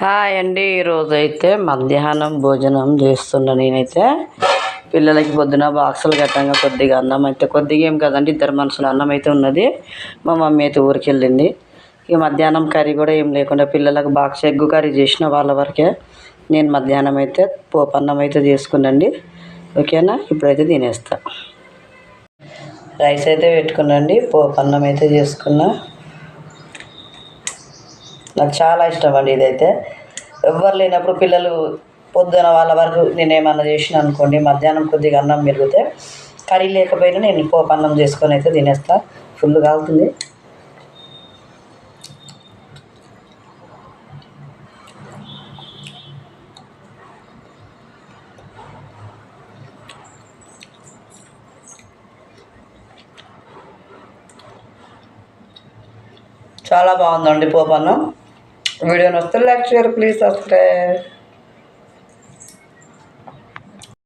Hi అండి ఈరోజు అయితే మధ్యాహ్నం భోజనం చేస్తున్నా నేనైతే. పిల్లలకి పొద్దున బాక్సులు కట్టంగా కొద్దిగా అన్నం అయితే కొద్దిగా ఏం కదండి ఇద్దరు మనుషులు అన్నం అయితే ఉన్నది. మా మమ్మీ అయితే ఊరికి వెళ్ళింది. ఇక మధ్యాహ్నం కర్రీ కూడా ఏం లేకుండా పిల్లలకు బాక్స్ ఎగ్గు కర్రీ చేసిన వాళ్ళ వరకే నేను మధ్యాహ్నం అయితే పోపు అన్నం అయితే చేసుకున్నాండి. ఓకేనా? ఇప్పుడైతే తినేస్తా. రైస్ అయితే పెట్టుకున్నాండి పోపు అన్నం అయితే చేసుకున్నా. నాకు చాలా ఇష్టం అండి ఇదైతే. ఎవ్వరు లేనప్పుడు పిల్లలు పొద్దున వాళ్ళ వరకు నేను ఏమన్నా చేసిన అనుకోండి మధ్యాహ్నం కొద్దిగా అన్నం మిగిలితే కర్రీ లేకపోయినా నేను పోపు అన్నం చేసుకొని అయితే తినేస్తా. ఫుల్ కాలుతుంది. చాలా బాగుందండి పోపన్నం వీడియో వస్తే లైక్ షేర్ ప్లీజ్ సబ్స్క్రైబ్